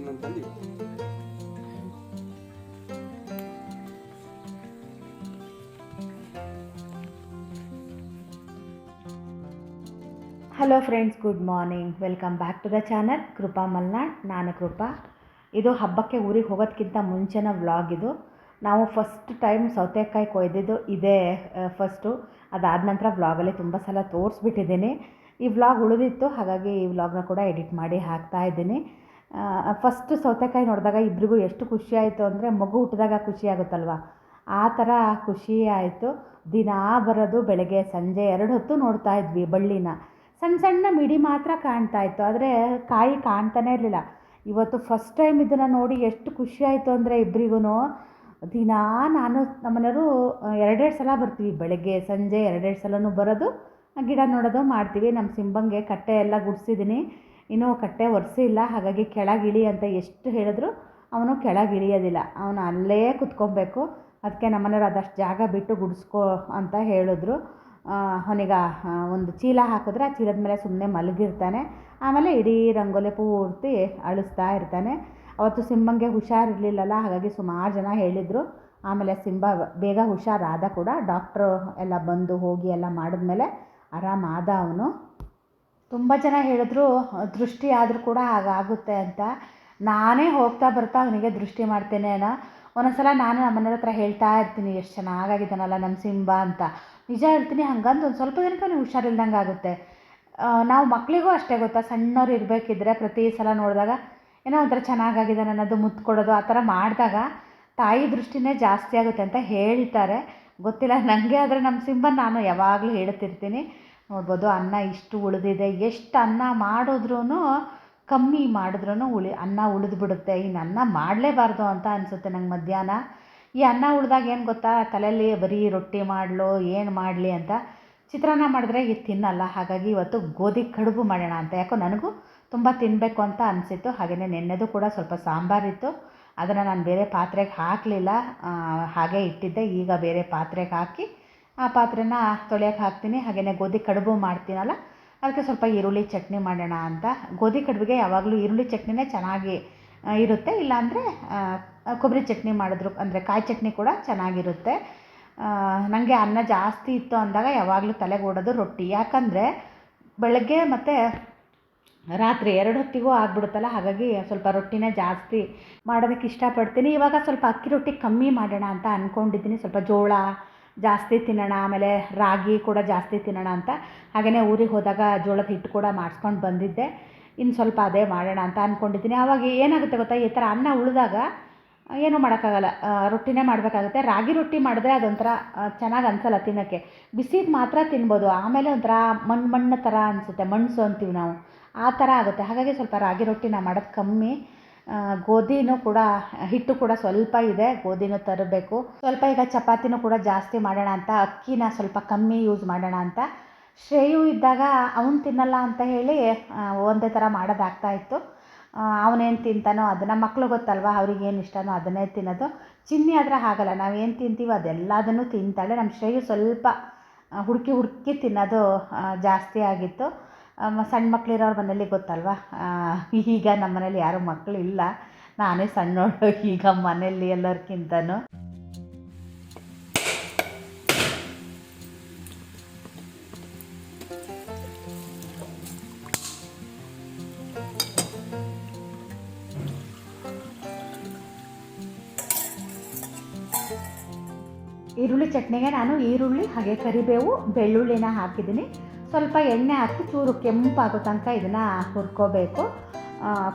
Hello friends good morning welcome back to the channel Krupa Malnad ನಾನು ಕೃಪಾ ಇದು ಹಬ್ಬಕ್ಕೆ ಊರಿಗೆ ಹೋಗೋದಕ್ಕಿಂತ ಮುಂಚೆನ ವ್ಲಾಗ್ ಇದು. ನಾವು ಫಸ್ಟ್ ಟೈಮ್ ಸೌತೆಕಾಯಿ ಕೊಯ್ದಿದ್ದು ಇದೇ ಫಸ್ಟು ಅದಾದ ನಂತರ ವ್ಲಾಗಲ್ಲಿ ತುಂಬ ಸಲ ತೋರಿಸ್ಬಿಟ್ಟಿದ್ದೀನಿ. ಈ ವ್ಲಾಗ್ ಉಳಿದಿತ್ತು, ಹಾಗಾಗಿ ಈ ವ್ಲಾಗ್ನ ಕೂಡ ಎಡಿಟ್ ಮಾಡಿ ಹಾಕ್ತಾ ಇದ್ದೀನಿ. ಫಸ್ಟ್ ಸೌತೆಕಾಯಿ ನೋಡಿದಾಗ ಇಬ್ಬರಿಗೂ ಎಷ್ಟು ಖುಷಿ ಆಯಿತು ಅಂದರೆ ಮಗು ಹುಟ್ಟಿದಾಗ ಖುಷಿ ಆಗುತ್ತಲ್ವ? ಆ ಥರ ಖುಷಿ ಆಯಿತು. ದಿನ ಬರೋದು ಬೆಳಗ್ಗೆ ಸಂಜೆ ಎರಡು ಹೊತ್ತು ನೋಡ್ತಾ ಇದ್ವಿ ಬಳ್ಳಿನ. ಸಣ್ಣ ಸಣ್ಣ ಮಿಡಿ ಮಾತ್ರ ಕಾಣ್ತಾ ಇತ್ತು. ಆದರೆ ಕಾಯಿ ಕಾಣ್ತಾನೇ ಇರಲಿಲ್ಲ. ಇವತ್ತು ಫಸ್ಟ್ ಟೈಮ್ ಇದನ್ನು ನೋಡಿ ಎಷ್ಟು ಖುಷಿ ಆಯಿತು ಅಂದರೆ ಇಬ್ಬರಿಗೂ ದಿನ ನಾನು ನಮ್ಮನೆಯವರು ಎರಡೆರಡು ಸಲ ಬರ್ತೀವಿ. ಬೆಳಗ್ಗೆ, ಸಂಜೆ ಎರಡೆರಡು ಸಲನೂ ಬರೋದು. ಗಿಡ ನೋಡೋದು ಮಾಡ್ತೀವಿ. ನಮ್ಮ ಸಿಂಬಂಗೆ ಕಟ್ಟೆ ಎಲ್ಲ ಗುಡಿಸಿದ್ದೀನಿ ಇನ್ನೂ ಕಟ್ಟೆ ಒರೆಸಿಲ್ಲ ಹಾಗಾಗಿ ಕೆಳಗಿಳಿ ಅಂತ ಎಷ್ಟು ಹೇಳಿದ್ರು ಅವನು ಕೆಳಗಿಳಿಯೋದಿಲ್ಲ. ಅವನು ಅಲ್ಲೇ ಕುತ್ಕೊಬೇಕು. ಅದಕ್ಕೆ ನಮ್ಮನೆಯವ್ರು ಅದಷ್ಟು ಜಾಗ ಬಿಟ್ಟು ಗುಡಿಸ್ಕೋ ಅಂತ ಹೇಳಿದ್ರು. ಅವನಿಗ ಒಂದು ಚೀಲ ಹಾಕಿದ್ರೆ ಆ ಚೀಲದ ಮೇಲೆ ಸುಮ್ಮನೆ ಮಲಗಿರ್ತಾನೆ. ಆಮೇಲೆ ಇಡೀ ರಂಗೋಲಿ ಪೂರ್ತಿ ಅಳಿಸ್ತಾ ಇರ್ತಾನೆ. ಅವತ್ತು ಸಿಂಹಂಗೆ ಹುಷಾರಿರಲಿಲ್ಲಲ್ಲ, ಹಾಗಾಗಿ ಸುಮಾರು ಜನ ಹೇಳಿದರು. ಆಮೇಲೆ ಸಿಂಬ ಬೇಗ ಹುಷಾರಾದ ಕೂಡ ಡಾಕ್ಟ್ರು ಎಲ್ಲ ಬಂದು ಹೋಗಿ ಎಲ್ಲ ಮಾಡಿದ್ಮೇಲೆ ಆರಾಮಾದ ಅವನು. ತುಂಬ ಜನ ಹೇಳಿದ್ರು, ದೃಷ್ಟಿ ಆದರೂ ಕೂಡ ಹಾಗಾಗುತ್ತೆ ಅಂತ. ನಾನೇ ಹೋಗ್ತಾ ಬರ್ತಾ ಅವನಿಗೆ ದೃಷ್ಟಿ ಮಾಡ್ತೇನೆ ಒಂದೊಂದು ಒಂದೊಂದ್ಸಲ ನಾನು ನಮ್ಮನೆಯವ್ರ ಹತ್ರ ಹೇಳ್ತಾ ಇರ್ತೀನಿ, ಎಷ್ಟು ಚೆನ್ನಾಗಾಗಿದ್ದಾನಲ್ಲ ನಮ್ಮ ಸಿಂಬ ಅಂತ. ನಿಜ ಹೇಳ್ತೀನಿ, ಹಂಗಂದು ಒಂದು ಸ್ವಲ್ಪ ದಿನಕ್ಕೆ ಅವ್ನಿಗೆ ಹುಷಾರಿಲ್ದಂಗೆ ಆಗುತ್ತೆ. ನಾವು ಮಕ್ಕಳಿಗೂ ಅಷ್ಟೇ ಗೊತ್ತಾ, ಸಣ್ಣವ್ರು ಇರಬೇಕಿದ್ರೆ ಪ್ರತಿ ಸಲ ನೋಡಿದಾಗ, ಏನೋ ಒಂಥರ ಚೆನ್ನಾಗಾಗಿದ್ದಾನೆ ಅನ್ನೋದು ಮುತ್ತು ಕೊಡೋದು ಆ ಥರ ಮಾಡಿದಾಗ ತಾಯಿ ದೃಷ್ಟಿನೇ ಜಾಸ್ತಿ ಆಗುತ್ತೆ ಅಂತ ಹೇಳ್ತಾರೆ. ಗೊತ್ತಿಲ್ಲ ನನಗೆ ಆದರೆ ನಮ್ಮ ಸಿಂಬ ನಾನು ಯಾವಾಗಲೂ ಹೇಳ್ತಿರ್ತೀನಿ. ನೋಡ್ಬೋದು, ಅನ್ನ ಇಷ್ಟು ಉಳಿದಿದೆ, ಎಷ್ಟು ಅನ್ನ ಮಾಡಿದ್ರೂ ಕಮ್ಮಿ ಮಾಡಿದ್ರೂ ಉಳಿ, ಅನ್ನ ಉಳಿದ್ಬಿಡುತ್ತೆ. ಇನ್ನು ಅನ್ನ ಮಾಡಲೇಬಾರ್ದು ಅಂತ ಅನಿಸುತ್ತೆ ನಂಗೆ ಮಧ್ಯಾಹ್ನ. ಈ ಅನ್ನ ಉಳಿದಾಗ ಏನು ಗೊತ್ತಾ ತಲೆಯಲ್ಲಿ ಬರೀ ರೊಟ್ಟಿ ಮಾಡಲು, ಏನು ಮಾಡಲಿ ಅಂತ ಚಿತ್ರಾನ್ನ ಮಾಡಿದ್ರೆ ಇದು ತಿನ್ನಲ್ಲ. ಹಾಗಾಗಿ ಇವತ್ತು ಗೋಧಿ ಕಡುಬು ಮಾಡೋಣ ಅಂತ. ಯಾಕೋ ನನಗೂ ತುಂಬ ತಿನ್ನಬೇಕು ಅಂತ ಅನಿಸಿತ್ತು. ಹಾಗೆಯೇ ನೆನ್ನೆದು ಕೂಡ ಸ್ವಲ್ಪ ಸಾಂಬಾರಿತ್ತು ಅದನ್ನು ನಾನು ಬೇರೆ ಪಾತ್ರೆಗೆ ಹಾಕಲಿಲ್ಲ. ಹಾಗೆ ಇಟ್ಟಿದ್ದೆ. ಈಗ ಬೇರೆ ಪಾತ್ರೆಗೆ ಹಾಕಿ ಆ ಪಾತ್ರೆನ ತೊಳೆಯೋಕೆ ಹಾಕ್ತೀನಿ ಹಾಗೆಯೇ ಗೋಧಿ ಕಡುಬು ಮಾಡ್ತೀನಲ್ಲ, ಅದಕ್ಕೆ ಸ್ವಲ್ಪ ಈರುಳ್ಳಿ ಚಟ್ನಿ ಮಾಡೋಣ ಅಂತ. ಗೋಧಿ ಕಡುಬಿಗೆ ಯಾವಾಗಲೂ ಈರುಳ್ಳಿ ಚಟ್ನಿನೇ ಚೆನ್ನಾಗಿ ಇರುತ್ತೆ. ಇಲ್ಲಾಂದರೆ ಕೊಬ್ಬರಿ ಚಟ್ನಿ ಮಾಡಿದ್ರು ಅಂದರೆ ಕಾಯಿ ಚಟ್ನಿ ಕೂಡ ಚೆನ್ನಾಗಿರುತ್ತೆ. ನನಗೆ ಅನ್ನ ಜಾಸ್ತಿ ಇತ್ತು ಅಂದಾಗ ಯಾವಾಗಲೂ ತಲೆಗೆ ಓಡೋದು ರೊಟ್ಟಿ. ಯಾಕಂದರೆ ಬೆಳಗ್ಗೆ ಮತ್ತು ರಾತ್ರಿ ಎರಡು ಹೊತ್ತಿಗೂ ಆಗ್ಬಿಡುತ್ತಲ್ಲ, ಹಾಗಾಗಿ ಸ್ವಲ್ಪ ರೊಟ್ಟಿನೇ ಜಾಸ್ತಿ ಮಾಡೋದಕ್ಕೆ ಇಷ್ಟಪಡ್ತೀನಿ. ಇವಾಗ ಸ್ವಲ್ಪ ಅಕ್ಕಿ ರೊಟ್ಟಿ ಕಮ್ಮಿ ಮಾಡೋಣ ಅಂತ ಅಂದ್ಕೊಂಡಿದ್ದೀನಿ ಸ್ವಲ್ಪ ಜೋಳ ಜಾಸ್ತಿ ತಿನ್ನೋಣ, ಆಮೇಲೆ ರಾಗಿ ಕೂಡ ಜಾಸ್ತಿ ತಿನ್ನೋಣ ಅಂತ. ಹಾಗೆಯೇ ಊರಿಗೆ ಹೋದಾಗ ಜೋಳದ ಹಿಟ್ಟು ಕೂಡ ಮಾಡಿಸ್ಕೊಂಡು ಬಂದಿದ್ದೆ. ಇನ್ನು ಸ್ವಲ್ಪ ಅದೇ ಮಾಡೋಣ ಅಂತ ಅಂದ್ಕೊಂಡಿದ್ದೀನಿ ಆವಾಗ ಏನಾಗುತ್ತೆ ಗೊತ್ತಾ, ಈ ಥರ ಅನ್ನ ಉಳಿದಾಗ ಏನೂ ಮಾಡೋಕ್ಕಾಗಲ್ಲ. ರೊಟ್ಟಿನೇ ಮಾಡಬೇಕಾಗುತ್ತೆ. ರಾಗಿ ರೊಟ್ಟಿ ಮಾಡಿದ್ರೆ ಅದೊಂಥರ ಚೆನ್ನಾಗಿ ಅನಿಸಲ್ಲ ತಿನ್ನೋಕ್ಕೆ. ಬಿಸಿದು ಮಾತ್ರ ತಿನ್ಬೋದು. ಆಮೇಲೆ ಒಂಥರ ಮಣ್ಣು ಮಣ್ಣು ಥರ ಅನಿಸುತ್ತೆ. ಮಣ್ಸು ಅಂತೀವಿ ನಾವು. ಆ ಥರ ಆಗುತ್ತೆ. ಹಾಗಾಗಿ ಸ್ವಲ್ಪ ರಾಗಿ ರೊಟ್ಟಿನ ಮಾಡೋದು ಕಮ್ಮಿ. ಗೋಧಿನೂ ಕೂಡ, ಹಿಟ್ಟು ಕೂಡ ಸ್ವಲ್ಪ ಇದೆ, ಗೋಧಿನೂ ತರಬೇಕು. ಸ್ವಲ್ಪ ಈಗ ಚಪಾತಿನೂ ಕೂಡ ಜಾಸ್ತಿ ಮಾಡೋಣ ಅಂತ, ಅಕ್ಕಿನ ಸ್ವಲ್ಪ ಕಮ್ಮಿ ಯೂಸ್ ಮಾಡೋಣ ಅಂತ. ಶ್ರೇಯು ಇದ್ದಾಗ ಅವನು ತಿನ್ನಲ್ಲ ಅಂತ ಹೇಳಿ ಒಂದೇ ಥರ ಮಾಡೋದಾಗ್ತಾ ಇತ್ತು. ಅವನೇನು ತಿಂತಾನೋ ಅದನ್ನು ಮಕ್ಕಳು ಗೊತ್ತಲ್ವ ಅವ್ರಿಗೆ ಏನು ಇಷ್ಟನೋ ಅದನ್ನೇ ತಿನ್ನೋದು. ಚಿನ್ನಿ ಆದರೆ ಹಾಗಲ್ಲ ನಾವೇನು ತಿಂತೀವೋ ಅದೆಲ್ಲದನ್ನು ತಿಂತಾಳೆ. ನಮ್ಮ ಶ್ರೇಯು ಸ್ವಲ್ಪ ಹುಡುಕಿ ಹುಡುಕಿ ತಿನ್ನೋದು ಜಾಸ್ತಿ ಆಗಿತ್ತು. ಸಣ್ಣ ಮಕ್ಕಳಿರೋರ ಮನೇಲಿ ಗೊತ್ತಲ್ವ? ಈಗ ನಮ್ಮ ಮನೇಲಿ ಯಾರೂ ಮಕ್ಕಳು ಇಲ್ಲ. ನಾನೇ ಸಣ್ಣೋಳು, ಈಗ ಮನೇಲಿ ಎಲ್ಲರಿಗಿಂತನೂ ಈರುಳ್ಳಿ ಚಟ್ನಿಗೆ ನಾನು ಈರುಳ್ಳಿ, ಹಾಗೆ ಕರಿಬೇವು, ಬೆಳ್ಳುಳ್ಳಿನ ಹಾಕಿದ್ದೀನಿ. ಸ್ವಲ್ಪ ಎಣ್ಣೆ ಹಾಕಿ ಚೂರು ಕೆಂಪಾಗೋ ತನಕ ಇದನ್ನು ಹುರ್ಕೋಬೇಕು.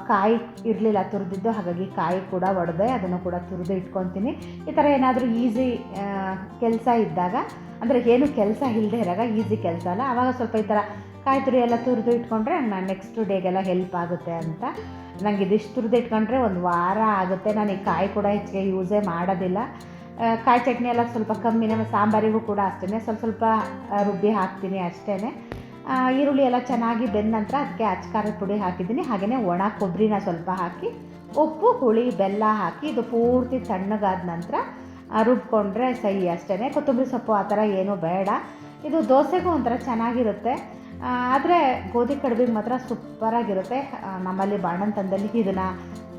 ಕಾಯಿ ಇರಲಿಲ್ಲ ತುರಿದಿದ್ದು, ಹಾಗಾಗಿ ಕಾಯಿ ಕೂಡ ಒಡೆದೆ, ಅದನ್ನು ಕೂಡ ತುರಿದು ಇಟ್ಕೊತೀನಿ ಈ ಥರ ಏನಾದರೂ ಈಸಿ ಕೆಲಸ ಇದ್ದಾಗ, ಅಂದರೆ ಏನು ಕೆಲಸ ಇಲ್ಲದೆ ಇರಾಗ ಈಸಿ ಕೆಲಸ ಅಲ್ಲ. ಆವಾಗ ಸ್ವಲ್ಪ ಈ ಥರ ಕಾಯಿ ತುರಿ ಎಲ್ಲ ತುರಿದು ಇಟ್ಕೊಂಡ್ರೆ ನಾನು ನೆಕ್ಸ್ಟ್ ಡೇಗೆಲ್ಲ ಹೆಲ್ಪ್ ಆಗುತ್ತೆ ಅಂತ. ನನಗೆ ಇದಿಷ್ಟು ತುರಿದು ಇಟ್ಕೊಂಡ್ರೆ ಒಂದು ವಾರ ಆಗುತ್ತೆ. ನಾನು ಈ ಕಾಯಿ ಕೂಡ ಹೆಚ್ಚಿಗೆ ಯೂಸೇ ಮಾಡೋದಿಲ್ಲ. ಕಾಯಿ ಚಟ್ನಿ ಎಲ್ಲ ಸ್ವಲ್ಪ ಕಮ್ಮಿನೇ ನಮ್ಮ ಸಾಂಬಾರಿಗೂ ಕೂಡ ಅಷ್ಟೇ ಸ್ವಲ್ಪ ಸ್ವಲ್ಪ ರುಬ್ಬಿ ಹಾಕ್ತೀನಿ ಅಷ್ಟೇ ಈರುಳ್ಳಿ ಎಲ್ಲ ಚೆನ್ನಾಗಿ ಬೆಂದ ನಂತರ ಅದಕ್ಕೆ ಅಚ್ಕಾರದ ಪುಡಿ ಹಾಕಿದ್ದೀನಿ. ಹಾಗೆಯೇ ಒಣ ಕೊಬ್ಬರಿನ ಸ್ವಲ್ಪ ಹಾಕಿ, ಉಪ್ಪು, ಹುಳಿ, ಬೆಲ್ಲ ಹಾಕಿ ಇದು ಪೂರ್ತಿ ತಣ್ಣಗಾದ ನಂತರ ರುಬ್ಕೊಂಡ್ರೆ ಸಹಿ ಅಷ್ಟೇ ಕೊತ್ತಂಬರಿ ಸೊಪ್ಪು ಆ ಥರ ಏನೂ ಬೇಡ. ಇದು ದೋಸೆಗೂ ಒಂಥರ ಚೆನ್ನಾಗಿರುತ್ತೆ. ಆದರೆ ಗೋಧಿ ಕಡುಬಿಗೆ ಮಾತ್ರ ಸೂಪರಾಗಿರುತ್ತೆ. ನಮ್ಮಲ್ಲಿ ಬಾಣಂತನದಲ್ಲಿ ಇದನ್ನು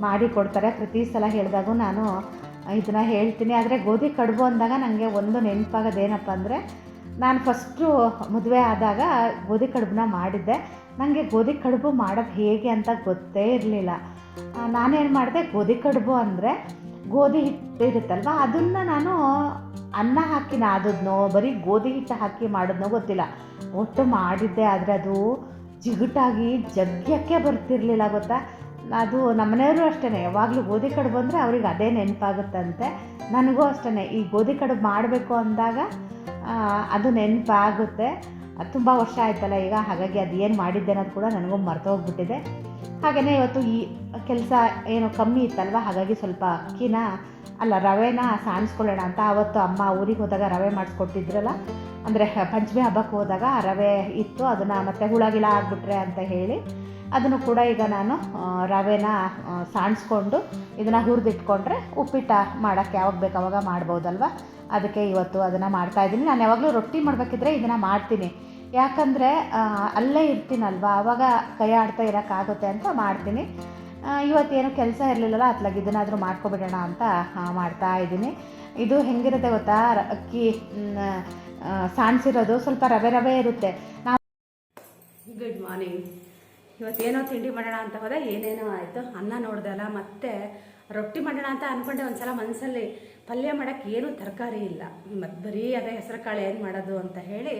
ಮಾಡಿ ಕೊಡ್ತಾರೆ. ಪ್ರತಿ ಸಲ ಹೇಳಿದಾಗೂ ನಾನು ಇದನ್ನು ಹೇಳ್ತೀನಿ, ಆದರೆ ಗೋಧಿ ಕಡುಬು ಅಂದಾಗ ನನಗೆ ಒಂದು ನೆನಪಾಗೋದೇನಪ್ಪ ಅಂದರೆ, ನಾನು ಫಸ್ಟು ಮದುವೆ ಆದಾಗ ಗೋಧಿ ಕಡುಬನ್ನ ಮಾಡಿದ್ದೆ. ನನಗೆ ಗೋಧಿ ಕಡುಬು ಮಾಡೋದು ಹೇಗೆ ಅಂತ ಗೊತ್ತೇ ಇರಲಿಲ್ಲ. ನಾನೇನು ಮಾಡಿದೆ, ಗೋಧಿ ಕಡುಬು ಅಂದರೆ ಗೋಧಿ ಹಿಟ್ಟು ಇರುತ್ತಲ್ವ, ಅದನ್ನು ನಾನು ಅನ್ನ ಹಾಕಿ ನಾದದ್ನೋ, ಬರೀ ಗೋಧಿ ಹಿಟ್ಟು ಹಾಕಿ ಮಾಡಿದ್ನೋ ಗೊತ್ತಿಲ್ಲ. ಒಟ್ಟು ಮಾಡಿದ್ದೆ, ಆದರೆ ಅದು ಜಿಗುಟಾಗಿ ಜಗ್ಗಕ್ಕೆ ಬರ್ತಿರ್ಲಿಲ್ಲ ಗೊತ್ತಾ. ಅದು ನಮ್ಮನೆಯವರು ಅಷ್ಟೇ ಯಾವಾಗಲೂ ಗೋಧಿ ಕಡುಬು ಬಂದರೆ ಅವ್ರಿಗೆ ಅದೇ ನೆನಪಾಗುತ್ತಂತೆ. ನನಗೂ ಅಷ್ಟೇ ಈ ಗೋಧಿ ಕಡುಬು ಮಾಡಬೇಕು ಅಂದಾಗ ಅದು ನೆನಪಾಗುತ್ತೆ. ಅದು ತುಂಬ ವರ್ಷ ಆಯ್ತಲ್ಲ, ಈಗ ಹಾಗಾಗಿ ಅದು ಏನು ಮಾಡಿದ್ದೆ ಅನ್ನೋದು ಕೂಡ ನನಗೂ ಮರ್ತೋಗ್ಬಿಟ್ಟಿದೆ ಹಾಗೆಯೇ ಇವತ್ತು ಈ ಕೆಲಸ ಏನು ಕಮ್ಮಿ ಇತ್ತಲ್ವ? ಹಾಗಾಗಿ ಸ್ವಲ್ಪ ಅಕ್ಕಿನ, ಅಲ್ಲ ರವೆನ ಸಾಣಿಸ್ಕೊಳ್ಳೋಣ ಅಂತ ಅವತ್ತು ಅಮ್ಮ ಊರಿಗೆ ಹೋದಾಗ ರವೆ ಮಾಡಿಸ್ಕೊಟ್ಟಿದ್ರಲ್ಲ, ಅಂದರೆ ಪಂಚಮಿ ಹಬ್ಬಕ್ಕೆ ಹೋದಾಗ ರವೆ ಇತ್ತು. ಅದನ್ನು ಮತ್ತೆ ಹುಳ ಗಿಳ ಆಗಿಬಿಟ್ರೆ ಅಂತ ಹೇಳಿ ಅದನ್ನು ಕೂಡ ಈಗ ನಾನು ರವೆನ ಸಾಣಿಸ್ಕೊಂಡು ಇದನ್ನು ಹುರಿದಿಟ್ಕೊಂಡ್ರೆ ಉಪ್ಪಿಟ್ಟ ಮಾಡೋಕ್ಕೆ ಯಾವಾಗ ಬೇಕು ಅವಾಗ ಮಾಡ್ಬೋದಲ್ವ? ಅದಕ್ಕೆ ಇವತ್ತು ಅದನ್ನು ಮಾಡ್ತಾಯಿದ್ದೀನಿ ನಾನು ಯಾವಾಗಲೂ ರೊಟ್ಟಿ ಮಾಡಬೇಕಿದ್ರೆ ಇದನ್ನು ಮಾಡ್ತೀನಿ. ಯಾಕಂದರೆ ಅಲ್ಲೇ ಇರ್ತೀನಲ್ವ? ಆವಾಗ ಕೈ ಆಡ್ತಾ ಇರೋಕ್ಕಾಗುತ್ತೆ ಅಂತ ಮಾಡ್ತೀನಿ. ಇವತ್ತೇನು ಕೆಲಸ ಇರಲಿಲ್ಲಲ್ಲ ಅತ್ಲಾಗ ಇದನ್ನಾದರೂ ಮಾಡ್ಕೊಬಿಡೋಣ ಅಂತ ಮಾಡ್ತಾ ಇದ್ದೀನಿ. ಇದು ಹೆಂಗಿರುತ್ತೆ ಗೊತ್ತಾ? ಅಕ್ಕಿ ಸಾಣಿಸಿರೋದು ಸ್ವಲ್ಪ ರವೆ ರವೆ ಇರುತ್ತೆ. ನಾವು ಗುಡ್ ಮಾರ್ನಿಂಗ್ ಇವತ್ತೇನೋ ತಿಂಡಿ ಮಾಡೋಣ ಅಂತ ಹೋದೆ, ಏನೇನೋ ಆಯಿತು. ಅನ್ನ ನೋಡ್ದಲ್ಲ ಮತ್ತೆ ರೊಟ್ಟಿ ಮಾಡೋಣ ಅಂತ ಅಂದ್ಕೊಂಡೆ ಒಂದ್ಸಲ ಮನಸ್ಸಲ್ಲಿ ಪಲ್ಯ ಮಾಡೋಕ್ಕೆ ಏನೂ ತರಕಾರಿ ಇಲ್ಲ. ಮತ್ತು ಬರೀ ಅದೇ ಹೆಸರು ಕಾಳು ಏನು ಮಾಡೋದು ಅಂತ ಹೇಳಿ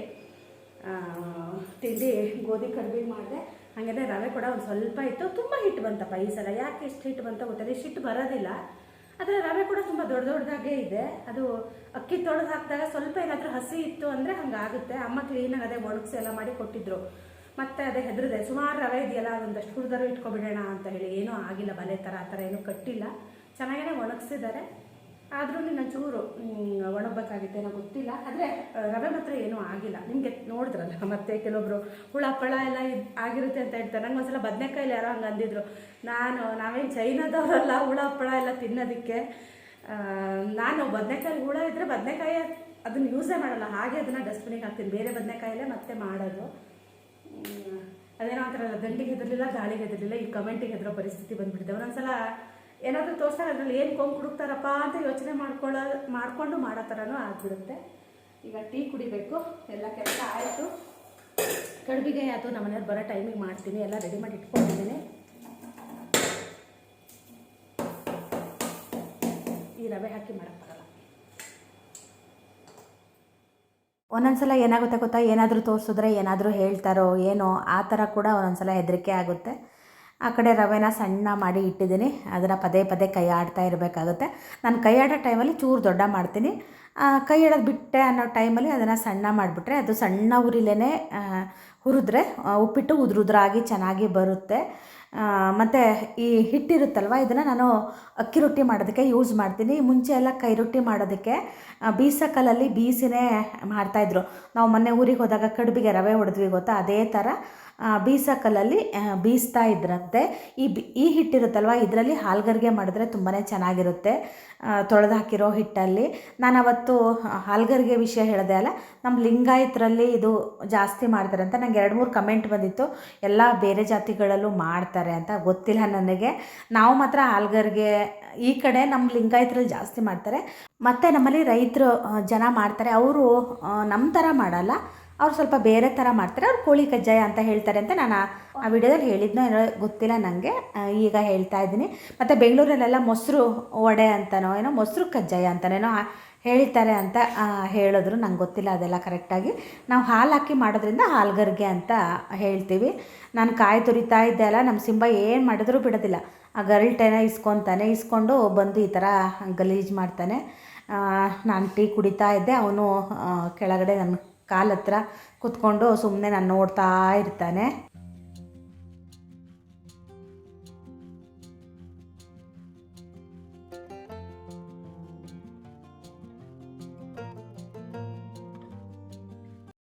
ತಿಂಡಿ ಗೋಧಿ ಕಡ್ಬಿ ಮಾಡಿದೆ. ಹಾಗೆ ರವೆ ಕೂಡ ಒಂದು ಸ್ವಲ್ಪ ಇತ್ತು. ತುಂಬ ಹಿಟ್ಟು ಬಂತಪ್ಪ ಈ ಸಲ. ಯಾಕೆ ಇಷ್ಟು ಹಿಟ್ಟು ಬಂತ ಗೊತ್ತಿಲ್ಲ. ಇಷ್ಟು ಹಿಟ್ಟು ಬರೋದಿಲ್ಲ. ಆದರೆ ರವೆ ಕೂಡ ತುಂಬ ದೊಡ್ಡ ದೊಡ್ಡದಾಗೇ ಇದೆ. ಅದು ಅಕ್ಕಿ ತೊಳೆದು ಹಾಕಿದಾಗ ಸ್ವಲ್ಪ ಏನಾದರೂ ಹಸಿ ಇತ್ತು ಅಂದರೆ ಹಂಗಾಗುತ್ತೆ. ಅಮ್ಮ ಕ್ಲೀನಾಗಿ ಅದೇ ಒಣಗಿಸಿ ಎಲ್ಲ ಮಾಡಿ ಕೊಟ್ಟಿದ್ರು. ಮತ್ತೆ ಅದೇ ಹೆದರಿದೆ, ಸುಮಾರು ರವೆ ಇದೆಯಲ್ಲ ಒಂದಷ್ಟು ಹುರಿದರು ಇಟ್ಕೊಬಿಡೋಣ ಅಂತ ಹೇಳಿ. ಏನೂ ಆಗಿಲ್ಲ, ಬಲೆ ಥರ ಆ ಥರ ಏನೂ ಕಟ್ಟಿಲ್ಲ. ಚೆನ್ನಾಗೇ ಒಣಗಿಸಿದ್ದಾರೆ. ಆದ್ರೂ ನಾನು ಚೂರು ಒಣಗಬೇಕಾಗಿತ್ತೇನೋ ಗೊತ್ತಿಲ್ಲ. ಆದರೆ ರವೆ ಮಾತ್ರ ಏನೂ ಆಗಿಲ್ಲ. ನಿಮಗೆ ನೋಡಿದ್ರಲ್ಲ, ಮತ್ತೆ ಕೆಲವೊಬ್ರು, ಹುಳ, ಪಳ ಎಲ್ಲ ಆಗಿರುತ್ತೆ ಅಂತ ಹೇಳ್ತಾರೆ. ನಂಗೆ ಒಂದ್ಸಲ ಬದನೆಕಾಯಲ್ಲಿ ಯಾರೋ ಹಂಗೆ ಅಂದಿದ್ರು. ನಾನು, ನಾವೇನು ಚೈನಾದವರಲ್ಲ, ಹುಳ, ಪಳ ಎಲ್ಲ ತಿನ್ನೋದಕ್ಕೆ. ನಾನು ಬದನೆಕಾಯಿ ಹುಳ ಇದ್ದರೆ ಬದನೆಕಾಯಿ ಅದನ್ನು ಯೂಸೇ ಮಾಡಲ್ಲ. ಹಾಗೆ ಅದನ್ನು ಡಸ್ಟ್ಬಿನಿಗೆ ಹಾಕ್ತೀನಿ. ಬೇರೆ ಬದನೆಕಾಯಲ್ಲೇ ಮತ್ತೆ ಮಾಡೋದು. ಅದೇನೋ ಅಂತಾರಲ್ಲ ಗಂಡಿಗೆ ಹೆದರಲಿಲ್ಲ, ಗಾಳಿಗೆ ಹೆದರಲಿಲ್ಲ, ಈ ಕಮೆಂಟಿಗೆ ಹೆದರೋ ಪರಿಸ್ಥಿತಿ ಬಂದ್ಬಿಟ್ಟಿದೆ. ಒಂದೊಂದ್ಸಲ ಏನಾದರೂ ತೋರಿಸ್ತಾರೆ, ಅದರಲ್ಲಿ ಏನು ಕೊಂಬು ಹುಡುಕ್ತಾರಪ್ಪ ಅಂತ ಯೋಚನೆ ಮಾಡ್ಕೊಳ್ಳೋ ಮಾಡಿಕೊಂಡು ಮಾಡೋ ಥರನೂ ಆಗ್ಬಿಡುತ್ತೆ. ಈಗ ಟೀ ಕುಡಿಬೇಕು, ಎಲ್ಲ ಕೆಲಸ ಆಯಿತು. ಕಡುಬಿಗೆ ಅದು ನಮ್ಮ ಮನೆಯವ್ರು ಬರೋ ಟೈಮಿಗೆ ಮಾಡ್ತೀನಿ, ಎಲ್ಲ ರೆಡಿ ಮಾಡಿ ಇಟ್ಕೊಂಡಿದ್ದೀನಿ. ಈ ರವೆ ಹಾಕಿ ಮಾಡೋಕ್ಕಾಗಲ್ಲ ಒಂದೊಂದ್ಸಲ ಏನಾಗುತ್ತೆ ಗೊತ್ತಾ? ಏನಾದರೂ ತೋರಿಸಿದ್ರೆ ಏನಾದರೂ ಹೇಳ್ತಾರೋ ಏನೋ, ಆ ಥರ ಕೂಡ ಒಂದೊಂದ್ಸಲ ಹೆದರಿಕೆ ಆಗುತ್ತೆ. ಆ ಕಡೆ ರವೆನ ಸಣ್ಣ ಮಾಡಿ ಇಟ್ಟಿದ್ದೀನಿ. ಅದನ್ನು ಪದೇ ಪದೇ ಕೈ ಆಡ್ತಾ ಇರಬೇಕಾಗುತ್ತೆ. ನಾನು ಕೈ ಆಡೋ ಟೈಮಲ್ಲಿ ಚೂರು ದೊಡ್ಡ ಮಾಡ್ತೀನಿ. ಕೈ ಆಡೋದು ಬಿಟ್ಟೆ ಅನ್ನೋ ಟೈಮಲ್ಲಿ ಅದನ್ನು ಸಣ್ಣ ಮಾಡಿಬಿಟ್ರೆ ಅದು ಸಣ್ಣ ಉರಿಲೇ ಹುರಿದ್ರೆ, ಉಪ್ಪಿಟ್ಟು ಉದುರುದ್ರಾಗಿ ಚೆನ್ನಾಗಿ ಬರುತ್ತೆ. ಮತ್ತು ಈ ಹಿಟ್ಟಿರುತ್ತಲ್ವ ಇದನ್ನು ನಾನು ಅಕ್ಕಿ ರೊಟ್ಟಿ ಮಾಡೋದಕ್ಕೆ ಯೂಸ್ ಮಾಡ್ತೀನಿ. ಮುಂಚೆ ಎಲ್ಲ ಕೈ ರೊಟ್ಟಿ ಮಾಡೋದಕ್ಕೆ ಬೀಸಕಲ್ಲಲ್ಲಿ ಬೀಸೋ ಕಲ್ಲಲ್ಲಿ ಬೀಸಿನೇ ಮಾಡ್ತಾಯಿದ್ರು ನಾವು ಮೊನ್ನೆ ಊರಿಗೆ ಹೋದಾಗ ಕಡುಬಿಗೆ ರವೆ ಹೊಡೆದ್ವಿ ಗೊತ್ತಾ? ಅದೇ ಥರ ಬೀಸೋ ಕಲ್ಲಲ್ಲಿ ಬೀಸ್ತಾ ಇದ್ರಂತೆ. ಈ ಬಿ, ಈ ಹಿಟ್ಟಿರುತ್ತಲ್ವ? ಇದರಲ್ಲಿ ಹಾಲ್ಗರ್ಗೆ ಮಾಡಿದ್ರೆ ತುಂಬಾ ಚೆನ್ನಾಗಿರುತ್ತೆ. ತೊಳೆದು ಹಾಕಿರೋ ಹಿಟ್ಟಲ್ಲಿ. ನಾನು ಅವತ್ತು ಹಾಲ್ಗರ್ಗೆ ವಿಷಯ ಹೇಳಿದೆ ಅಲ್ಲ ನಮ್ಮ ಲಿಂಗಾಯತರಲ್ಲಿ ಇದು ಜಾಸ್ತಿ ಮಾಡ್ತಾರೆ ಅಂತ ನಂಗೆ ಎರಡು ಮೂರು ಕಮೆಂಟ್ ಬಂದಿತ್ತು. ಎಲ್ಲ ಬೇರೆ ಜಾತಿಗಳಲ್ಲೂ ಮಾಡ್ತಾರೆ ಅಂತ ಗೊತ್ತಿಲ್ಲ ನನಗೆ. ನಾವು ಮಾತ್ರ ಹಾಲ್ಗರ್ಗೆ, ಈ ಕಡೆ ನಮ್ಮ ಲಿಂಗಾಯತರಲ್ಲಿ ಜಾಸ್ತಿ ಮಾಡ್ತಾರೆ. ಮತ್ತು ನಮ್ಮಲ್ಲಿ ರೈತರು ಜನ ಮಾಡ್ತಾರೆ. ಅವರು ನಮ್ಮ ಥರ ಮಾಡಲ್ಲ. ಅವ್ರು ಸ್ವಲ್ಪ ಬೇರೆ ಥರ ಮಾಡ್ತಾರೆ. ಅವ್ರು ಕೋಳಿ ಕಜ್ಜಾಯ ಅಂತ ಹೇಳ್ತಾರೆ ಅಂತ ನಾನು ಆ- ವಿಡಿಯೋದಲ್ಲಿ ಹೇಳಿದ್ನೋ ಏನೋ ಗೊತ್ತಿಲ್ಲ ನನಗೆ ಈಗ ಹೇಳ್ತಾ ಇದ್ದೀನಿ. ಮತ್ತು ಬೆಂಗಳೂರಲ್ಲೆಲ್ಲ ಮೊಸರು ವಡೆ ಅಂತನೋ, ಏನೋ ಮೊಸರು ಕಜ್ಜಾಯ ಅಂತನೇನೋ ಹೇಳ್ತಾರೆ ಅಂತ ಹೇಳಿದ್ರು. ನಂಗೆ ಗೊತ್ತಿಲ್ಲ ಅದೆಲ್ಲ ಕರೆಕ್ಟಾಗಿ ನಾವು ಹಾಲು ಹಾಕಿ ಮಾಡೋದ್ರಿಂದ ಹಾಲ್ಗರ್ಗೆ ಅಂತ ಹೇಳ್ತೀವಿ. ನಾನು ಕಾಯಿ ತುರಿತಾ ಇದ್ದೆ ಅಲ್ಲ, ನಮ್ಮ ಸಿಂಬ ಏನು ಮಾಡಿದ್ರೂ ಬಿಡೋದಿಲ್ಲ. ಆ ಗರಿಟೆನ ಇಸ್ಕೊತಾನೆ, ಇಸ್ಕೊಂಡು ಬಂದು ಈ ಥರ ಗಲೀಜು ಮಾಡ್ತಾನೆ. ನಾನು ಟೀ ಕುಡಿತಾ ಇದ್ದೆ. ಅವನು ಕೆಳಗಡೆ ನನ್ನ ಕಾಲ ಹತ್ರ ಕುತ್ಕೊಂಡು ಸುಮ್ಮನೆ ನಾನು ನೋಡ್ತಾ ಇರ್ತಾನೆ.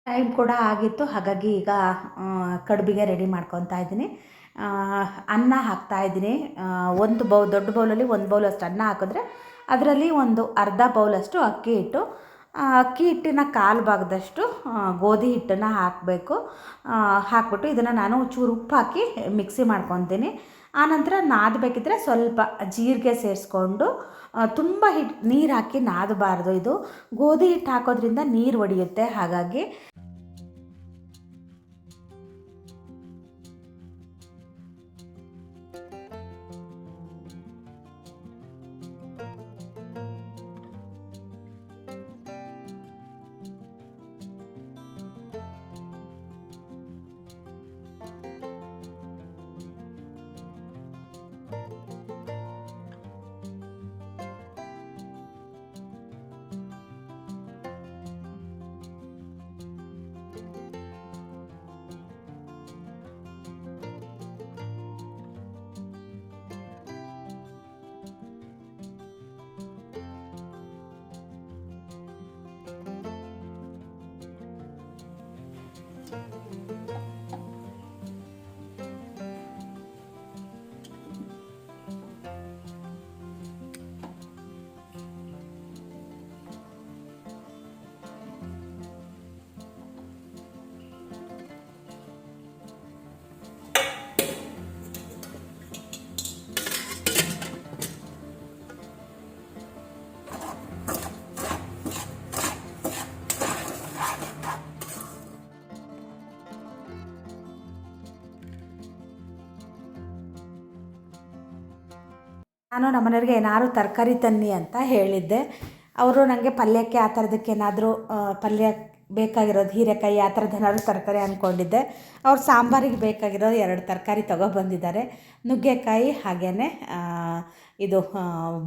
ಟೈಮ್ ಕೂಡ ಆಗಿತ್ತು ಹಾಗಾಗಿ ಈಗ ಕಡುಬಿಗೆ ರೆಡಿ ಮಾಡ್ಕೊತಾ ಇದ್ದೀನಿ. ಅನ್ನ ಹಾಕ್ತಾ ಇದ್ದೀನಿ. ಒಂದು ಬೌ ದೊಡ್ಡ ಬೌಲಲ್ಲಿ ಒಂದು ಬೌಲಷ್ಟು ಅನ್ನ ಹಾಕಿದ್ರೆ ಅದರಲ್ಲಿ ಒಂದು ಅರ್ಧ ಬೌಲಷ್ಟು ಅಕ್ಕಿ ಹಿಟ್ಟು ಆ, ಅಕ್ಕಿ ಹಿಟ್ಟಿನ ಕಾಲು ಭಾಗದಷ್ಟು ಗೋಧಿ ಹಿಟ್ಟನ್ನು ಹಾಕಬೇಕು. ಹಾಕ್ಬಿಟ್ಟು ಇದನ್ನು ನಾನು ಚೂರು ಉಪ್ಪು ಹಾಕಿ ಮಿಕ್ಸಿ ಮಾಡ್ಕೊತೀನಿ. ಆನಂತರ ನಾದಬೇಕಿದ್ರೆ ಸ್ವಲ್ಪ ಜೀರಿಗೆ ಸೇರಿಸ್ಕೊಂಡು ತುಂಬ ಹಿಟ್ಟು ನೀರು ಹಾಕಿ ನಾದಬಾರ್ದು ಇದು. ಗೋಧಿ ಹಿಟ್ಟು ಹಾಕೋದ್ರಿಂದ ನೀರು ಒಡೆಯುತ್ತೆ. ಹಾಗಾಗಿ ನಾನು ನಮ್ಮನೆಯವ್ರಿಗೆ ಏನಾದ್ರು ತರಕಾರಿ ತನ್ನಿ ಅಂತ ಹೇಳಿದ್ದೆ. ಅವರು ನನಗೆ ಪಲ್ಯಕ್ಕೆ ಆ ಥರದಕ್ಕೆ ಏನಾದರೂ ಪಲ್ಯ ಬೇಕಾಗಿರೋದು, ಹೀರೆಕಾಯಿ ಆ ಥರದ್ದು ಏನಾದರೂ ತರಕಾರಿ ಅಂದ್ಕೊಂಡಿದ್ದೆ. ಅವ್ರು ಸಾಂಬಾರಿಗೆ ಬೇಕಾಗಿರೋದು ಎರಡು ತರಕಾರಿ ತೊಗೊಬಂದಿದ್ದಾರೆ. ನುಗ್ಗೆಕಾಯಿ ಹಾಗೆಯೇ ಇದು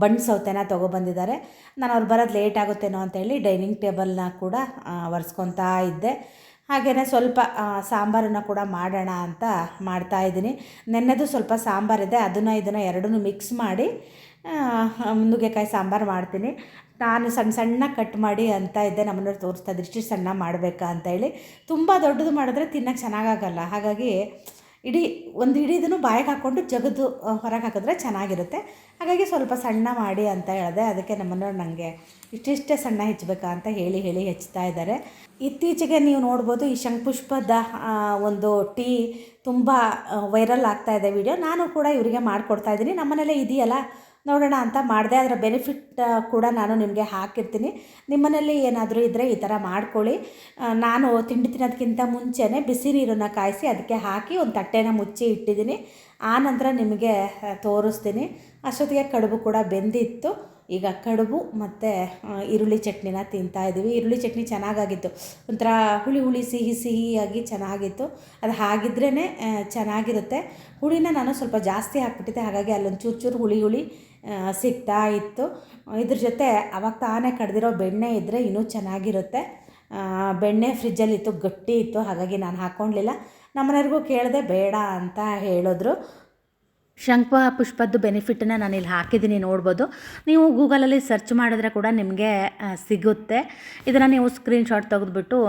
ಬಣ್ಣ ಸೌತೆನ ತೊಗೊಬಂದಿದ್ದಾರೆ. ನಾನು ಅವ್ರು ಬರೋದು ಲೇಟ್ ಆಗುತ್ತೇನೋ ಅಂತೇಳಿ ಡೈನಿಂಗ್ ಟೇಬಲ್ನ ಕೂಡ ಒರೆಸ್ಕೊತಾ ಇದ್ದೆ. ಹಾಗೆಯೇ ಸ್ವಲ್ಪ ಸಾಂಬಾರನ್ನು ಕೂಡ ಮಾಡೋಣ ಅಂತ ಮಾಡ್ತಾ ಇದ್ದೀನಿ. ನೆನ್ನೆದು ಸ್ವಲ್ಪ ಸಾಂಬಾರಿದೆ ಅದನ್ನು ಇದನ್ನು ಎರಡನ್ನೂ ಮಿಕ್ಸ್ ಮಾಡಿ ನುಗ್ಗೆಕಾಯಿ ಸಾಂಬಾರು ಮಾಡ್ತೀನಿ. ನಾನು ಸಣ್ಣ ಸಣ್ಣ ಕಟ್ ಮಾಡಿ ಅಂತ ಇದ್ದೆ, ನಮ್ಮನೆಯವ್ರು ತೋರಿಸ್ತಾ ಇದ್ರು, ಇಷ್ಟು ಸಣ್ಣ ಮಾಡಬೇಕಾ ಅಂತ ಹೇಳಿ. ತುಂಬ ದೊಡ್ಡದು ಮಾಡಿದ್ರೆ ತಿನ್ನೋಕ್ಕೆ ಚೆನ್ನಾಗಾಗಲ್ಲ ಹಾಗಾಗಿ ಇಡೀ ಒಂದು ಇಡೀದನ್ನು ಬಾಯಿಗೆ ಹಾಕ್ಕೊಂಡು ಜಗದು ಹೊರಗೆ ಹಾಕಿದ್ರೆ ಚೆನ್ನಾಗಿರುತ್ತೆ. ಹಾಗಾಗಿ ಸ್ವಲ್ಪ ಸಣ್ಣ ಮಾಡಿ ಅಂತ ಹೇಳಿದೆ. ಅದಕ್ಕೆ ನಮ್ಮನೆಯವ್ರು ನನಗೆ ಇಷ್ಟಿಷ್ಟೇ ಸಣ್ಣ ಹೆಚ್ಚಬೇಕಾ ಅಂತ ಹೇಳಿ ಹೇಳಿ ಹೆಚ್ಚುತ್ತಾ ಇದ್ದಾರೆ. ಇತ್ತೀಚೆಗೆ ನೀವು ನೋಡ್ಬೋದು ಈ ಶಂಕುಪುಷ್ಪದ ಒಂದು ಟೀ ತುಂಬ ವೈರಲ್ ಆಗ್ತಾ ಇದೆ ವಿಡಿಯೋ ನಾನು ಕೂಡ ಇವರಿಗೆ ಮಾಡಿಕೊಡ್ತಾ ಇದ್ದೀನಿ. ನಮ್ಮನೇಲೇ ಇದೆಯಲ್ಲ? ನೋಡೋಣ ಅಂತ ಮಾಡಿದೆ. ಅದರ ಬೆನಿಫಿಟ್ ಕೂಡ ನಾನು ನಿಮಗೆ ಹಾಕಿರ್ತೀನಿ. ನಿಮ್ಮನೇಲಿ ಏನಾದರೂ ಇದ್ದರೆ ಈ ಥರ ಮಾಡ್ಕೊಳ್ಳಿ. ನಾನು ತಿಂಡಿ ತಿನ್ನೋದಕ್ಕಿಂತ ಮುಂಚೆನೇ ಬಿಸಿ ನೀರನ್ನು ಕಾಯಿಸಿ ಅದಕ್ಕೆ ಹಾಕಿ ಒಂದು ತಟ್ಟೆನ ಮುಚ್ಚಿ ಇಟ್ಟಿದ್ದೀನಿ. ಆ ನಂತರ ನಿಮಗೆ ತೋರಿಸ್ತೀನಿ. ಅಷ್ಟೊತ್ತಿಗೆ ಕಡುಬು ಕೂಡ ಬೆಂದಿತ್ತು. ಈಗ ಕಡುಬು ಮತ್ತು ಈರುಳ್ಳಿ ಚಟ್ನಿನ ತಿಂತಾ ಇದ್ದೀವಿ ಈರುಳ್ಳಿ ಚಟ್ನಿ ಚೆನ್ನಾಗಾಗಿತ್ತು. ಒಂಥರ ಹುಳಿ ಹುಳಿ, ಸಿಹಿ ಸಿಹಿಯಾಗಿ ಚೆನ್ನಾಗಿತ್ತು. ಅದು ಹಾಗಿದ್ರೇ ಚೆನ್ನಾಗಿರುತ್ತೆ. ಹುಳಿನ ನಾನು ಸ್ವಲ್ಪ ಜಾಸ್ತಿ ಹಾಕ್ಬಿಟ್ಟಿದ್ದೆ. ಹಾಗಾಗಿ ಅಲ್ಲೊಂದು ಚೂರು ಚೂರು ಹುಳಿ ಹುಳಿ ಸಿಗ್ತಾ ಇತ್ತು. ಇದ್ರ ಜೊತೆ ಅವಾಗ ತಾನೇ ಕಡ್ದಿರೋ ಬೆಣ್ಣೆ ಇದ್ದರೆ ಇನ್ನೂ ಚೆನ್ನಾಗಿರುತ್ತೆ. ಬೆಣ್ಣೆ ಫ್ರಿಜ್ಜಲ್ಲಿತ್ತು, ಗಟ್ಟಿ ಇತ್ತು, ಹಾಗಾಗಿ ನಾನು ಹಾಕ್ಕೊಳ್ಲಿಲ್ಲ ನಮ್ಮನೆಯವ್ರಿಗೂ ಕೇಳಿದೆ, ಬೇಡ ಅಂತ ಹೇಳಿದ್ರು. ಶಂಖ ಪುಷ್ಪದ್ದು ಬೆನಿಫಿಟನ್ನು ನಾನು ಇಲ್ಲಿ ಹಾಕಿದ್ದೀನಿ, ನೋಡ್ಬೋದು. ನೀವು ಗೂಗಲಲ್ಲಿ ಸರ್ಚ್ ಮಾಡಿದ್ರೆ ಕೂಡ ನಿಮಗೆ ಸಿಗುತ್ತೆ. ಇದನ್ನು ನೀವು ಸ್ಕ್ರೀನ್ಶಾಟ್ ತೆಗೆದುಬಿಟ್ಟು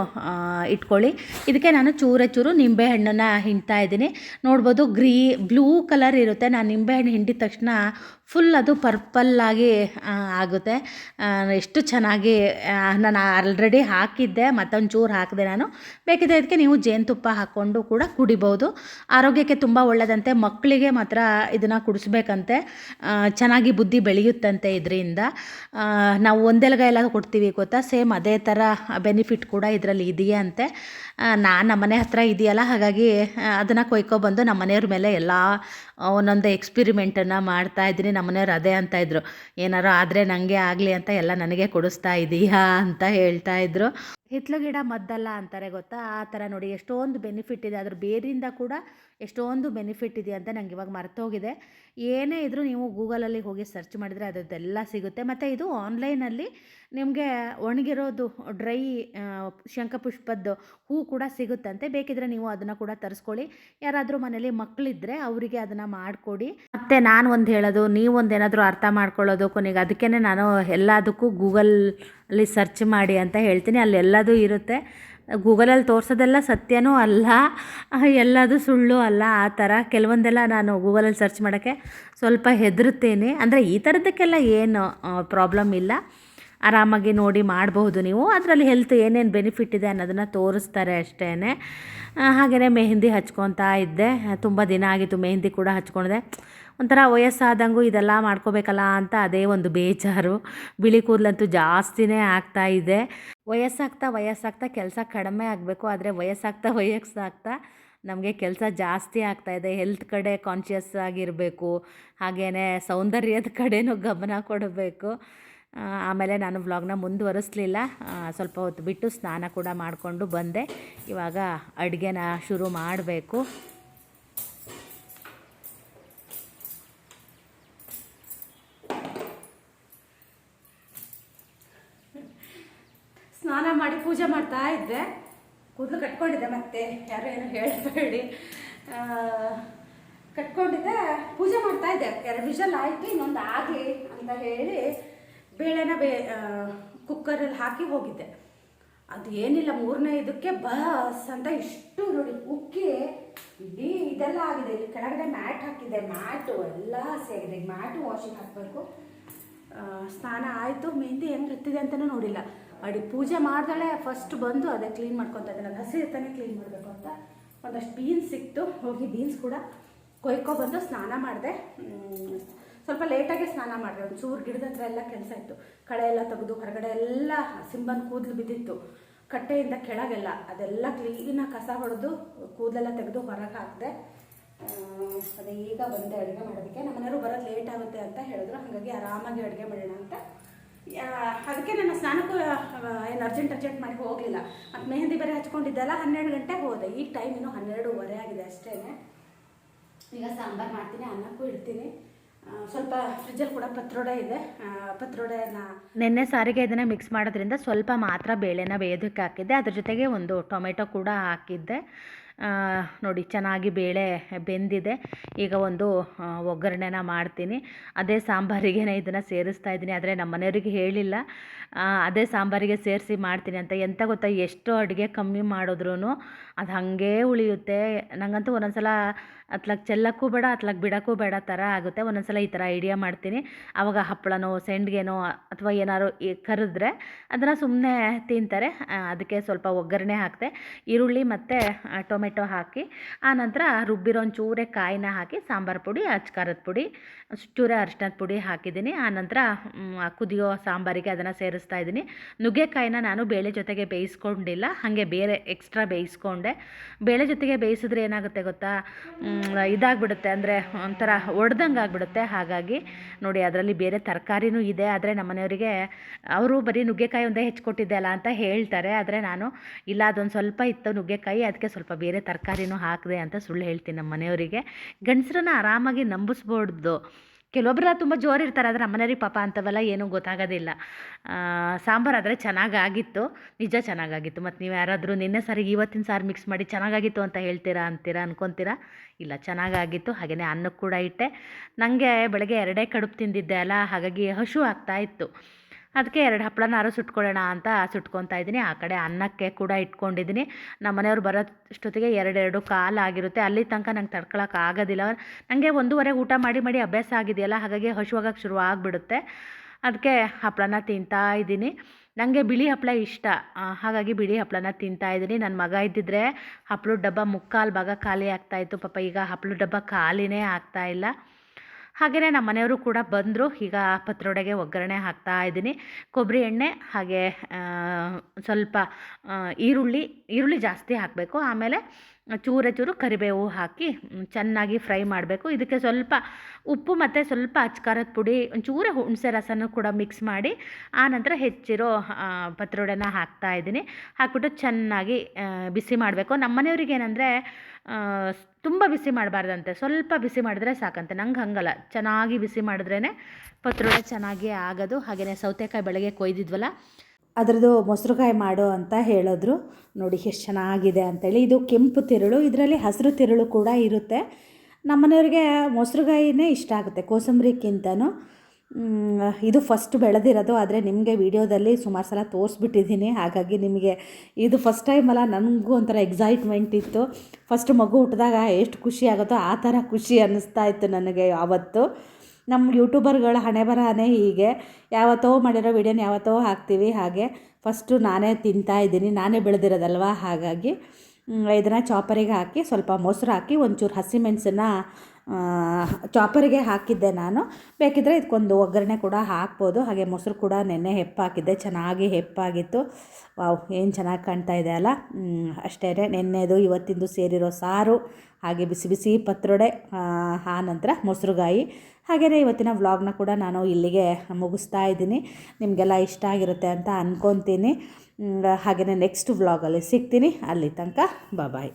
ಇಟ್ಕೊಳ್ಳಿ. ಇದಕ್ಕೆ ನಾನು ಚೂರೆ ಚೂರು ನಿಂಬೆಹಣ್ಣನ್ನು ಹಿಂಡ್ತಾ ಇದ್ದೀನಿ. ನೋಡ್ಬೋದು, ಗ್ರೀ, ಬ್ಲೂ ಕಲರ್ ಇರುತ್ತೆ. ನಾನು ನಿಂಬೆಹಣ್ಣು ಹಿಂಡಿದ ತಕ್ಷಣ ಫುಲ್ ಅದು ಪರ್ಪಲ್ಲಾಗಿ ಆಗುತ್ತೆ. ಎಷ್ಟು ಚೆನ್ನಾಗಿ ನಾನು ಆಲ್ರೆಡಿ ಹಾಕಿದ್ದೆ ಮತ್ತೊಂದು ಚೂರು ಹಾಕಿದೆ ನಾನು. ಬೇಕಿದ್ರೆ ಇದಕ್ಕೆ ನೀವು ಜೇನುತುಪ್ಪ ಹಾಕ್ಕೊಂಡು ಕೂಡ ಕುಡಿಬೋದು. ಆರೋಗ್ಯಕ್ಕೆ ತುಂಬ ಒಳ್ಳೆಯದಂತೆ ಮಕ್ಕಳಿಗೆ ಮಾತ್ರ ಇದನ್ನು ಕುಡಿಸ್ಬೇಕಂತೆ ಚೆನ್ನಾಗಿ ಬುದ್ಧಿ ಬೆಳೆಯುತ್ತಂತೆ ಇದರಿಂದ. ನಾವು ಒಂದೆಲಗ ಎಲ್ಲ ಕೊಡ್ತೀವಿ ಗೊತ್ತಾ? ಸೇಮ್ ಅದೇ ಥರ ಬೆನಿಫಿಟ್ ಕೂಡ ಇದರಲ್ಲಿ ಇದೆಯಂತೆ. ನಾನು ನಮ್ಮನೆ ಹತ್ರ ಇದೆಯಲ್ಲ, ಹಾಗಾಗಿ ಅದನ್ನು ಕೊಯ್ಕೊಬಂದು ನಮ್ಮ ಮನೆಯವ್ರ ಮೇಲೆ ಎಲ್ಲ, ಒಂದೊಂದು ಎಕ್ಸ್ಪಿರಿಮೆಂಟನ್ನು ಮಾಡ್ತಾ ಇದ್ದೀನಿ. ನಮ್ಮನೆಯವ್ರು ಅದೇ ಅಂತ ಇದ್ರು. ಏನಾರು ಆದರೆ ನನಗೆ ಆಗಲಿ ಅಂತ ಎಲ್ಲ ನನಗೆ ಕೊಡಿಸ್ತಾ ಇದೀಯಾ ಅಂತ ಹೇಳ್ತಾ ಇದ್ರು. ಹಿತ್ಲು ಗಿಡ ಮದ್ದಲ್ಲ ಅಂತಾರೆ ಗೊತ್ತಾ? ಆ ಥರ ನೋಡಿ, ಎಷ್ಟೊಂದು ಬೆನಿಫಿಟ್ ಇದೆ. ಅದ್ರ ಬೇರಿಂದ ಕೂಡ ಎಷ್ಟೊಂದು ಬೆನಿಫಿಟ್ ಇದೆ ಅಂತ ನಂಗೆ ಇವಾಗ ಮರ್ತೋಗಿದೆ ಏನೇ ಇದ್ದರೂ ನೀವು ಗೂಗಲಲ್ಲಿ ಹೋಗಿ ಸರ್ಚ್ ಮಾಡಿದರೆ ಅದರದ್ದೆಲ್ಲ ಸಿಗುತ್ತೆ. ಮತ್ತು ಇದು ಆನ್ಲೈನಲ್ಲಿ ನಿಮಗೆ ಒಣಗಿರೋದು ಡ್ರೈ ಶಂಖಪುಷ್ಪದ್ದು ಹೂ ಕೂಡ ಸಿಗುತ್ತಂತೆ. ಬೇಕಿದ್ರೆ ನೀವು ಅದನ್ನು ಕೂಡ ತರಿಸ್ಕೊಳ್ಳಿ. ಯಾರಾದರೂ ಮನೇಲಿ ಮಕ್ಕಳಿದ್ರೆ ಅವರಿಗೆ ಅದನ್ನು ಮಾಡಿಕೊಡಿ. ಮತ್ತೆ ನಾನು ಒಂದು ಹೇಳೋದು ನೀವು ಒಂದು ಏನಾದರೂ ಅರ್ಥ ಮಾಡ್ಕೊಳ್ಳೋದು ಕೊನೆಗೆ. ಅದಕ್ಕೇ ನಾನು ಎಲ್ಲದಕ್ಕೂ ಗೂಗಲಲ್ಲಿ ಸರ್ಚ್ ಮಾಡಿ ಅಂತ ಹೇಳ್ತೀನಿ. ಅಲ್ಲಿ ಎಲ್ಲದೂ ಇರುತ್ತೆ. ಗೂಗಲಲ್ಲಿ ತೋರಿಸೋದೆಲ್ಲ ಸತ್ಯನೂ ಅಲ್ಲ, ಎಲ್ಲದು ಸುಳ್ಳು ಅಲ್ಲ. ಆ ಥರ ಕೆಲವೊಂದೆಲ್ಲ ನಾನು ಗೂಗಲಲ್ಲಿ ಸರ್ಚ್ ಮಾಡೋಕ್ಕೆ ಸ್ವಲ್ಪ ಹೆದರುತ್ತೇನೆ. ಅಂದರೆ ಈ ಥರದಕ್ಕೆಲ್ಲ ಏನು ಪ್ರಾಬ್ಲಮ್ ಇಲ್ಲ. ಆರಾಮಾಗಿ ನೋಡಿ ಮಾಡಬಹುದು ನೀವು. ಅದರಲ್ಲಿ ಹೆಲ್ತ್ ಏನೇನು ಬೆನಿಫಿಟ್ ಇದೆ ಅನ್ನೋದನ್ನು ತೋರಿಸ್ತಾರೆ ಅಷ್ಟೇ ಹಾಗೆಯೇ ಮೆಹಂದಿ ಹಚ್ಕೊತಾ ಇದ್ದೆ. ತುಂಬ ದಿನ ಆಗಿತ್ತು ಮೆಹಂದಿ ಕೂಡ ಹಚ್ಕೊಂಡಿದೆ. ಒಂಥರ ವಯಸ್ಸಾದಂಗೂ ಇದೆಲ್ಲ ಮಾಡ್ಕೋಬೇಕಲ್ಲ ಅಂತ ಅದೇ ಒಂದು ಬೇಜಾರು. ಬಿಳಿ ಕೂದಲಂತೂ ಜಾಸ್ತಿನೇ ಆಗ್ತಾ ಇದೆ. ವಯಸ್ಸಾಗ್ತಾ ವಯಸ್ಸಾಗ್ತಾ ಕೆಲಸ ಕಡಿಮೆ ಆಗಬೇಕು, ಆದರೆ ವಯಸ್ಸಾಗ್ತಾ ವಯಸ್ಸಾಗ್ತಾ ನಮಗೆ ಕೆಲಸ ಜಾಸ್ತಿ ಆಗ್ತಾ ಇದೆ. ಹೆಲ್ತ್ ಕಡೆ ಕಾನ್ಷಿಯಸ್ ಆಗಿರಬೇಕು ಹಾಗೆಯೇ ಸೌಂದರ್ಯದ ಕಡೆನೂ ಗಮನ ಕೊಡಬೇಕು. ಆಮೇಲೆ ನಾನು ವ್ಲಾಗ್ನ ಮುಂದುವರಿಸ್ಲಿಲ್ಲ. ಸ್ವಲ್ಪ ಹೊತ್ತು ಬಿಟ್ಟು ಸ್ನಾನ ಕೂಡ ಮಾಡಿಕೊಂಡು ಬಂದೆ. ಇವಾಗ ಅಡುಗೆನ ಶುರು ಮಾಡಬೇಕು. ಸ್ನಾನ ಮಾಡಿ ಪೂಜೆ ಮಾಡ್ತಾ ಇದ್ದೆ. ಕೂದಲು ಕಟ್ಕೊಂಡಿದ್ದೆ ಮತ್ತೆ. ಯಾರು ಏನು ಹೇಳಬೇಡಿ ಕಟ್ಕೊಂಡಿದ್ದೆ. ಪೂಜೆ ಮಾಡ್ತಾ ಇದ್ದೆ. ಎರಡು ವಿಷಲ್ ಆಯಿತು, ಇನ್ನೊಂದು ಆಗಲಿ ಅಂತ ಹೇಳಿ ಬೇಳೆನ ಬೇ ಕುಕ್ಕರಲ್ಲಿ ಹಾಕಿ ಹೋಗಿದ್ದೆ. ಅದು ಏನಿಲ್ಲ, ಮೂರನೇ ಇದಕ್ಕೆ ಬಸ್ ಅಂತ ಇಷ್ಟು ನೋಡಿ, ಉಕ್ಕಿ ಇಡೀ ಇದೆಲ್ಲ ಆಗಿದೆ. ಇಲ್ಲಿ ಕೆಳಗಡೆ ಮ್ಯಾಟ್ ಹಾಕಿದೆ. ಮ್ಯಾಟು ಎಲ್ಲ ಸೇರಿದೆ ಮ್ಯಾಟು ವಾಷಿಂಗ್ ಹಾಕಬೇಕು. ಸ್ನಾನ ಆಯಿತು. ಮೆಹಂದಿ ಹೆಂಗೆ ಹತ್ತಿದೆ ಅಂತಲೂ ನೋಡಿಲ್ಲ. ಅಡಿ ಪೂಜೆ ಮಾಡ್ದಾಳೆ ಫಸ್ಟ್ ಬಂದು ಅದೇ ಕ್ಲೀನ್ ಮಾಡ್ಕೊತಾ ಇದ್ದೆ ನಾನು ಹಸಿ ತಾನೇ ಕ್ಲೀನ್ ಮಾಡಬೇಕು ಅಂತ. ಒಂದಷ್ಟು ಬೀನ್ಸ್ ಸಿಕ್ತು. ಹೋಗಿ ಬೀನ್ಸ್ ಕೂಡ ಕೊಯ್ಕೊ ಬಂದು ಸ್ನಾನ ಮಾಡಿದೆ. ಸ್ವಲ್ಪ ಲೇಟಾಗೆ ಸ್ನಾನ ಮಾಡಿದೆ. ಒಂದು ಚೂರು ಗಿಡದ ಹತ್ರ ಎಲ್ಲ ಕೆಲಸ ಇತ್ತು. ಕಳೆ ಎಲ್ಲ ತೆಗೆದು ಹೊರಗಡೆ ಎಲ್ಲ ಸಿಂಬನ್ ಕೂದಲು ಬಿದ್ದಿತ್ತು. ಕಟ್ಟೆಯಿಂದ ಕೆಳಗೆಲ್ಲ ಅದೆಲ್ಲ ಕ್ಲೀನಾಗಿ ಕಸ ಹೊಡೆದು ಕೂದಲೆಲ್ಲ ತೆಗೆದು ಹೊರಗೆ ಹಾಕಿದೆ. ಅದೇ ಈಗ ಬಂದೆ ಅಡುಗೆ ಮಾಡೋದಕ್ಕೆ. ನಮ್ಮ ಮನೆಯವರು ಬರೋದು ಲೇಟ್ ಆಗುತ್ತೆ ಅಂತ ಹೇಳಿದ್ರು. ಹಾಗಾಗಿ ಆರಾಮಾಗಿ ಅಡುಗೆ ಮಾಡೋಣ ಅಂತ. ಅದಕ್ಕೆ ನಾನು ಸ್ನಾನಕ್ಕೂ ಏನು ಅರ್ಜೆಂಟ್ ಅರ್ಜೆಂಟ್ ಮಾಡಿ ಹೋಗಲಿಲ್ಲ. ಮತ್ತು ಮೆಹಂದಿ ಬೇರೆ ಹಚ್ಕೊಂಡಿದ್ದೆಲ್ಲ, ಹನ್ನೆರಡು ಗಂಟೆ ಹೋದೆ. ಈಗ ಟೈಮ್ ಇನ್ನೂ ಹನ್ನೆರಡೂವರೆ ಆಗಿದೆ ಅಷ್ಟೇ ಈಗ ಸಾಂಬಾರು ಮಾಡ್ತೀನಿ, ಅನ್ನಕ್ಕೂ ಇಡ್ತೀನಿ. ಸ್ವಲ್ಪ ಫ್ರಿಜ್ಜಲ್ಲಿ ಕೂಡ ಪತ್ರೊಡೆ ಇದೆ. ಪತ್ರೊಡೆನ ನೆನ್ನೆ ಸಾರಿಗೆ ಇದನ್ನು ಮಿಕ್ಸ್ ಮಾಡೋದ್ರಿಂದ ಸ್ವಲ್ಪ ಮಾತ್ರ ಬೇಳೆನ ಬೇಯೋದಕ್ಕೆ ಹಾಕಿದ್ದೆ. ಅದ್ರ ಜೊತೆಗೆ ಒಂದು ಟೊಮೆಟೊ ಕೂಡ ಹಾಕಿದ್ದೆ. ನೋಡಿ ಚೆನ್ನಾಗಿ ಬೇಳೆ ಬೆಂದಿದೆ. ಈಗ ಒಂದು ಒಗ್ಗರಣೆನ ಮಾಡ್ತೀನಿ. ಅದೇ ಸಾಂಬಾರಿಗೆ ಇದನ್ನು ಸೇರಿಸ್ತಾ ಇದ್ದೀನಿ. ಆದರೆ ನಮ್ಮ ಮನೆಯವ್ರಿಗೆ ಹೇಳಿಲ್ಲ. ಅದೇ ಸಾಂಬಾರಿಗೆ ಸೇರಿಸಿ ಮಾಡ್ತೀನಿ ಅಂತ. ಎಂತ ಗೊತ್ತಾ, ಎಷ್ಟು ಅಡುಗೆ ಕಮ್ಮಿ ಮಾಡಿದ್ರೂ ಅದು ಹಾಗೇ ಉಳಿಯುತ್ತೆ. ನನಗಂತೂ ಒಂದೊಂದು ಸಲ ಅತ್ಲಾಗ ಚೆಲ್ಲಕ್ಕೂ ಬೇಡ, ಅತ್ಲಾಗ ಬಿಡೋಕ್ಕೂ ಬೇಡ ಥರ ಆಗುತ್ತೆ. ಒಂದೊಂದು ಸಲ ಈ ಥರ ಐಡಿಯಾ ಮಾಡ್ತೀನಿ. ಆವಾಗ ಹಪ್ಪಳನೋ, ಸೆಂಡ್ಗೆನೋ ಅಥವಾ ಏನಾದ್ರು ಕರೆದ್ರೆ ಅದನ್ನು ಸುಮ್ಮನೆ ತಿಂತಾರೆ. ಅದಕ್ಕೆ ಸ್ವಲ್ಪ ಒಗ್ಗರಣೆ ಹಾಕಿದೆ ಈರುಳ್ಳಿ ಮತ್ತು ಟೊಮೆಟೊ ಹಾಕಿ ಆನಂತರ ರುಬ್ಬಿರೋ ಒಂಚೂರೇ ಕಾಯಿನ ಹಾಕಿ, ಸಾಂಬಾರು ಪುಡಿ ಅಚ್ಕಾರದ ಪುಡಿ ಚೂರೇ ಅರಿಶಿನದ ಪುಡಿ ಹಾಕಿದ್ದೀನಿ. ಆನಂತರ ನಂತರ ಕುದಿಯೋ ಸಾಂಬಾರಿಗೆ ಅದನ್ನು ಸೇರಿಸ್ತಾ ಇದ್ದೀನಿ. ನುಗ್ಗೆಕಾಯಿನ ನಾನು ಬೇಳೆ ಜೊತೆಗೆ ಬೇಯಿಸ್ಕೊಂಡಿಲ್ಲ. ಹಾಗೆ ಬೇರೆ ಎಕ್ಸ್ಟ್ರಾ ಬೇಯಿಸ್ಕೊಂಡೆ. ಬೇಳೆ ಜೊತೆಗೆ ಬೇಯಿಸಿದ್ರೆ ಏನಾಗುತ್ತೆ ಗೊತ್ತಾ? ಇದಾಗ್ಬಿಡುತ್ತೆ. ಅಂದರೆ ಒಂಥರ ಒಡ್ದಂಗೆ ಆಗಿಬಿಡುತ್ತೆ. ಹಾಗಾಗಿ ನೋಡಿ, ಅದರಲ್ಲಿ ಬೇರೆ ತರಕಾರಿನೂ ಇದೆ. ಆದರೆ ನಮ್ಮನೆಯವರಿಗೆ, ಅವರು ಬರೀ ನುಗ್ಗೆಕಾಯಿ ಒಂದೇ ಹೆಚ್ಚಿಕೊಟ್ಟಿದ್ದೆ ಅಲ್ಲ ಅಂತ ಹೇಳ್ತಾರೆ. ಆದರೆ ನಾನು, ಇಲ್ಲ, ಅದೊಂದು ಸ್ವಲ್ಪ ಇತ್ತು ನುಗ್ಗೆಕಾಯಿ ಅದಕ್ಕೆ ಸ್ವಲ್ಪ ಬೇರೆ ತರಕಾರಿನೂ ಹಾಕಿದೆ ಅಂತ ಸುಳ್ಳು ಹೇಳ್ತೀನಿ ನಮ್ಮ ಮನೆಯವರಿಗೆ ಗಂಡಸ್ರನ್ನ ಆರಾಮಾಗಿ ನಂಬಿಸ್ಬೋದು ಕೆಲವೊಬ್ಬರ ತುಂಬ ಜೋರು ಇರ್ತಾರೆ, ಆದರೆ ಅಮ್ಮನವ್ರಿಗೆ ಪಾಪ ಅಂಥವೆಲ್ಲ ಏನೂ ಗೊತ್ತಾಗೋದಿಲ್ಲ. ಸಾಂಬಾರು ಆದರೆ ಚೆನ್ನಾಗಾಗಿತ್ತು, ನಿಜ ಚೆನ್ನಾಗಾಗಿತ್ತು. ಮತ್ತು ನೀವು ಯಾರಾದರೂ ನಿನ್ನೆ ಸಾರಿಗೆ ಇವತ್ತಿನ ಸಾರು ಮಿಕ್ಸ್ ಮಾಡಿ ಚೆನ್ನಾಗಾಗಿತ್ತು ಅಂತ ಹೇಳ್ತೀರಾ ಅಂತೀರಾ ಅನ್ಕೊತೀರಾ? ಇಲ್ಲ, ಚೆನ್ನಾಗಾಗಿತ್ತು. ಹಾಗೆಯೇ ಅನ್ನಕ್ಕೆ ಕೂಡ ಇಟ್ಟೆ. ನನಗೆ ಬೆಳಗ್ಗೆ ಎರಡೇ ಕಡುಬು ತಿಂದಿದ್ದೆ ಅಲ್ಲ, ಹಾಗಾಗಿ ಹಶು ಆಗ್ತಾ ಇತ್ತು. ಅದಕ್ಕೆ ಎರಡು ಹಪ್ಪಳನಾರು ಸುಟ್ಕೊಳ್ಳೋಣ ಅಂತ ಸುಟ್ಕೊತಾ ಇದ್ದೀನಿ. ಆ ಕಡೆ ಅನ್ನಕ್ಕೆ ಕೂಡ ಇಟ್ಕೊಂಡಿದ್ದೀನಿ. ನಮ್ಮ ಮನೆಯವ್ರು ಬರೋಷ್ಟೊತ್ತಿಗೆ ಎರಡೆರಡು ಕಾಲು ಆಗಿರುತ್ತೆ. ಅಲ್ಲಿ ತನಕ ನಂಗೆ ತಡ್ಕೊಳಕ್ಕೆ ಆಗೋದಿಲ್ಲ. ನನಗೆ ಒಂದೂವರೆಗೆ ಊಟ ಮಾಡಿ ಮಾಡಿ ಅಭ್ಯಾಸ ಆಗಿದೆಯಲ್ಲ, ಹಾಗಾಗಿ ಹಶುವಾಗಕ್ಕೆ ಶುರು ಆಗಿಬಿಡುತ್ತೆ. ಅದಕ್ಕೆ ಹಪ್ಪಳನ ತಿಂತಾ ಇದ್ದೀನಿ. ನನಗೆ ಬಿಳಿ ಹಪ್ಪಳ ಇಷ್ಟ. ಹಾಗಾಗಿ ಬಿಳಿ ಹಪ್ಪಳನ ತಿಂತಾ ಇದ್ದೀನಿ. ನನ್ನ ಮಗ ಇದ್ದಿದ್ರೆ ಹಪ್ಪಳದ ಡಬ್ಬ ಮುಕ್ಕಾಲು ಭಾಗ ಖಾಲಿ ಆಗ್ತಾಯಿತ್ತು ಪಾಪ ಈಗ ಹಪ್ಪಳದ ಡಬ್ಬ ಖಾಲಿನೇ ಆಗ್ತಾ ಇಲ್ಲ. ಹಾಗೆಯೇ ನಮ್ಮ ಮನೆಯವರು ಕೂಡ ಬಂದರು. ಈಗ ಪತ್ರೊಡೆಗೆ ಒಗ್ಗರಣೆ ಹಾಕ್ತಾ ಇದ್ದೀನಿ. ಕೊಬ್ಬರಿ ಎಣ್ಣೆ, ಹಾಗೆ ಸ್ವಲ್ಪ ಈರುಳ್ಳಿ ಈರುಳ್ಳಿ ಜಾಸ್ತಿ ಹಾಕಬೇಕು. ಆಮೇಲೆ ಚೂರೆ ಚೂರು ಕರಿಬೇವು ಹಾಕಿ ಚೆನ್ನಾಗಿ ಫ್ರೈ ಮಾಡಬೇಕು. ಇದಕ್ಕೆ ಸ್ವಲ್ಪ ಉಪ್ಪು ಮತ್ತು ಸ್ವಲ್ಪ ಅಚ್ಕಾರದ ಪುಡಿ, ಒಂಚೂರು ಹುಣಸೆ ರಸನೂ ಕೂಡ ಮಿಕ್ಸ್ ಮಾಡಿ ಆನಂತರ ಹೆಚ್ಚಿರೋ ಪತ್ರೊಡೆನ ಹಾಕ್ತಾ ಇದ್ದೀನಿ. ಹಾಕ್ಬಿಟ್ಟು ಚೆನ್ನಾಗಿ ಬಿಸಿ ಮಾಡಬೇಕು. ನಮ್ಮ ಮನೆಯವ್ರಿಗೆ ಏನಂದರೆ ತುಂಬ ಬಿಸಿ ಮಾಡಬಾರ್ದಂತೆ. ಸ್ವಲ್ಪ ಬಿಸಿ ಮಾಡಿದ್ರೆ ಸಾಕಂತೆ. ನಂಗೆ ಹಂಗಲ್ಲ. ಚೆನ್ನಾಗಿ ಬಿಸಿ ಮಾಡಿದ್ರೇ ಪತ್ರೊಡೆ ಚೆನ್ನಾಗಿ ಆಗೋದು. ಹಾಗೆಯೇ ಸೌತೆಕಾಯಿ ಬೆಳಗ್ಗೆ ಕೊಯ್ದಿದ್ವಲ್ಲ ಅದರದ್ದು ಮೊಸರುಕಾಯಿ ಮಾಡು ಅಂತ ಹೇಳಿದ್ರು. ನೋಡಿ ಎಷ್ಟು ಚೆನ್ನಾಗಿದೆ ಅಂತೇಳಿ. ಇದು ಕೆಂಪು ತಿರುಳು, ಇದರಲ್ಲಿ ಹಸಿರು ತಿರುಳು ಕೂಡ ಇರುತ್ತೆ. ನಮ್ಮನೆಯವ್ರಿಗೆ ಮೊಸರುಗಾಯಿನೇ ಇಷ್ಟ ಆಗುತ್ತೆ, ಕೋಸಂಬರಿಕ್ಕಿಂತನೂ. ಇದು ಫಸ್ಟ್ ಬೆಳೆದಿರೋದು, ಆದರೆ ನಿಮಗೆ ವಿಡಿಯೋದಲ್ಲಿ ಸುಮಾರು ಸಲ ತೋರಿಸ್ಬಿಟ್ಟಿದ್ದೀನಿ. ಹಾಗಾಗಿ ನಿಮಗೆ ಇದು ಫಸ್ಟ್ ಟೈಮ್ ಅಲ್ಲ, ನನಗೂ ಒಂಥರ ಎಕ್ಸೈಟ್ಮೆಂಟ್ ಇತ್ತು. ಫಸ್ಟ್ ಮಗು ಹುಟ್ಟಿದಾಗ ಎಷ್ಟು ಖುಷಿ ಆಗುತ್ತೋ ಆ ಥರ ಖುಷಿ ಅನ್ನಿಸ್ತಾ ಇತ್ತು ನನಗೆ ಆವತ್ತು ನಮ್ಮ ಯೂಟ್ಯೂಬರ್ಗಳ ಹಣೆ ಬರಹನೇ ಹೀಗೆ. ಯಾವತ್ತೋ ಮಾಡಿರೋ ವಿಡಿಯೋನ ಯಾವತ್ತೋ ಹಾಕ್ತೀವಿ. ಹಾಗೆ ಫಸ್ಟು ನಾನೇ ತಿಂತಾ ಇದ್ದೀನಿ. ನಾನೇ ಬೆಳೆದಿರೋದಲ್ವ? ಹಾಗಾಗಿ ಇದನ್ನು ಚಾಪರಿಗೆ ಹಾಕಿ ಸ್ವಲ್ಪ ಮೊಸರು ಹಾಕಿ ಒಂಚೂರು ಹಸಿಮೆಣಸನ್ನ ಚಾಪರಿಗೆ ಹಾಕಿದ್ದೆ ನಾನು. ಬೇಕಿದ್ದರೆ ಇದಕ್ಕೊಂದು ಒಗ್ಗರಣೆ ಕೂಡ ಹಾಕ್ಬೋದು. ಹಾಗೆ ಮೊಸರು ಕೂಡ ನೆನ್ನೆ ಹೆಪ್ಪಾಕಿದ್ದೆ. ಚೆನ್ನಾಗಿ ಹೆಪ್ಪಾಗಿತ್ತು. ವಾವ್, ಏನು ಚೆನ್ನಾಗಿ ಕಾಣ್ತಾ ಇದೆ ಅಲ್ಲ? ಅಷ್ಟೇ ನೆನ್ನೆದು ಇವತ್ತಿಂದು ಸೇರಿರೋ ಸಾರು, ಹಾಗೆ ಬಿಸಿ ಬಿಸಿ ಪತ್ರೊಡೆ, ಆ ನಂತರ ಮೊಸರುಗಾಯಿ. ಹಾಗೆಯೇ ಇವತ್ತಿನ ವ್ಲಾಗ್ನ ಕೂಡ ನಾನು ಇಲ್ಲಿಗೆ ಮುಗಿಸ್ತಾ ಇದ್ದೀನಿ. ನಿಮಗೆಲ್ಲ ಇಷ್ಟ ಆಗಿರುತ್ತೆ ಅಂತ ಅಂದ್ಕೊತೀನಿ ಹಾಗೆಯೇ ನೆಕ್ಸ್ಟ್ ವ್ಲಾಗಲ್ಲಿ ಸಿಗ್ತೀನಿ. ಅಲ್ಲಿ ತನಕ ಬಾಯ್